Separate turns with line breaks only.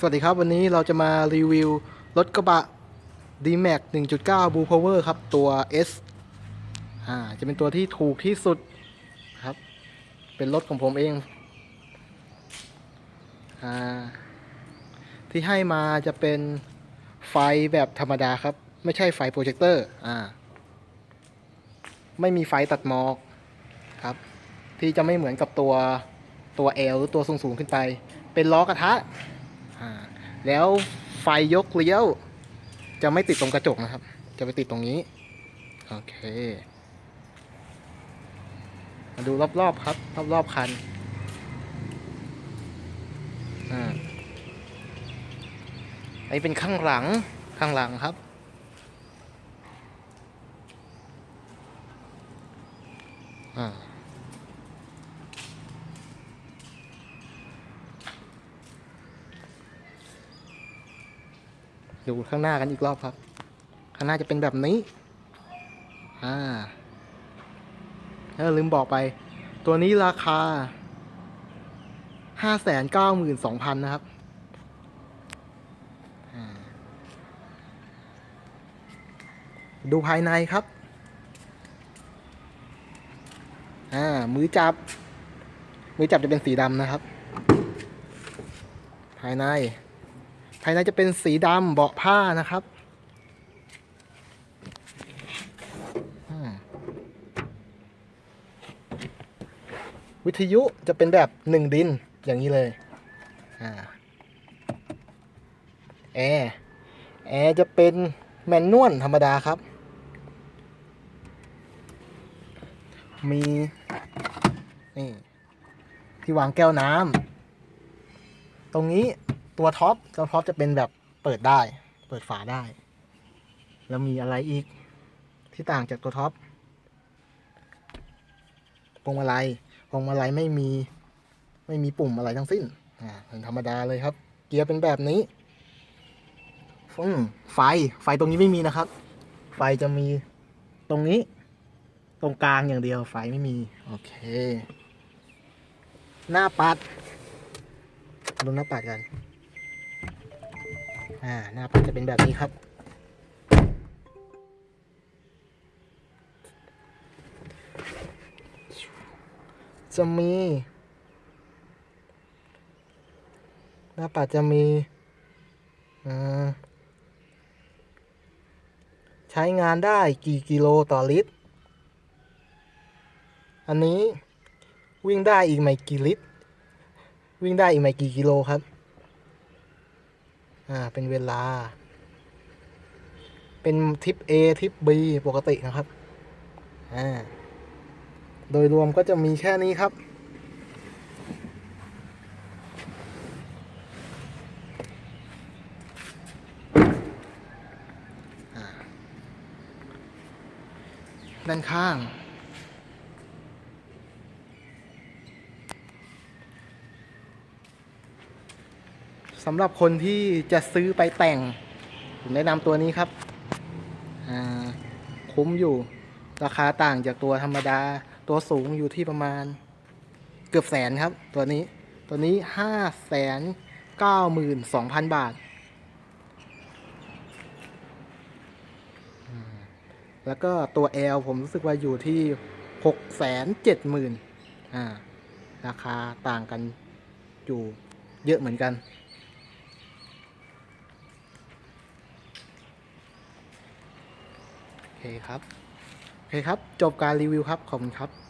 สวัสดีครับ วันนี้เราจะมารีวิวรถกระบะ D-Max 1.9 Blue Power ครับ ตัว S อ่าจะเป็นตัวที่ถูกที่สุดครับ เป็นรถของผมเองอ่าที่ให้มาจะเป็นไฟแบบธรรมดาครับ ไม่ใช่ไฟโปรเจคเตอร์อ่าไม่มีไฟตัดหมอกครับ ที่จะไม่เหมือนกับตัวตัว L หรือตัวสูงๆขึ้นไป เป็นล้อกระทะ อ่าแล้วไฟยกเลี้ยว จะไม่ติดตรงกระจกนะครับ จะไปติดตรงนี้ โอเค มาดูรอบๆครับ รอบๆคันอ่าอันนี้เป็นข้างหลังข้างหลังครับ อ่า ดูข้างหน้ากันอีกรอบครับ ข้างหน้าจะเป็นแบบนี้ อ่าแล้วลืมบอกไป ตัวนี้ราคาห้าแสนเก้าหมื่นสองพันนะครับดูภายในครับ อ่า มือจับ มือจับจะเป็นสีดำนะครับ ภายใน ภายในจะเป็นสีดำเบาะผ้านะครับวิทยุจะเป็นแบบหนึ่งดินอย่างนี้เลยอแอร์แอร์จะเป็นแมนนวลธรรมดาครับ มีนี่ที่วางแก้วน้ำตรงนี้ ตัวท็อปตัวท็อปจะเป็นแบบเปิดได้ เปิดฝาได้ แล้วมีอะไรอีกที่ต่างจากตัวท็อปพวงมาลัยพวงมาลัยไม่มีไม่มีปุ่มอะไรทั้งสิ้น อ่าเป็นธรรมดาเลยครับ เกียร์เป็นแบบนี้อืมไฟ ไฟตรงนี้ไม่มีนะครับ ไฟจะมีตรงนี้ ตรงกลางอย่างเดียว ไฟไม่มี โอเค หน้าปัดดูหน้าปัดกัน อ่าหน้าปัดจะเป็นแบบนี้ครับ จะมี หน้าปัดจะมีอใช้งานได้กี่กิโลต่อลิตร อันนี้วิ่งได้อีกไม่กี่ลิตร วิ่งได้อีกไม่กี่กิโลครับ อ่า เป็นเวลา เป็นทิป A ทิป B ปกตินะครับ อ่า โดยรวมก็จะมีแค่นี้ครับ ด้านข้าง สำหรับคนที่จะซื้อไปแต่ง ผมแนะนำตัวนี้ครับอ่าคุ้มอยู่ ราคาต่างจากตัวธรรมดา ตัวสูงอยู่ที่ประมาณเกือบแสนครับ ตัวนี้ ตัวนี้ห้าแสนเก้าหมื่นสองพันบาท แล้วก็ตัว L ผมรู้สึกว่าอยู่ที่หกแสนเจ็ดหมื่นอ่า ราคาต่างกันอยู่เยอะเหมือนกัน โอ เคครับ โอเคครับ จบการรีวิวครับ ขอบคุณครับ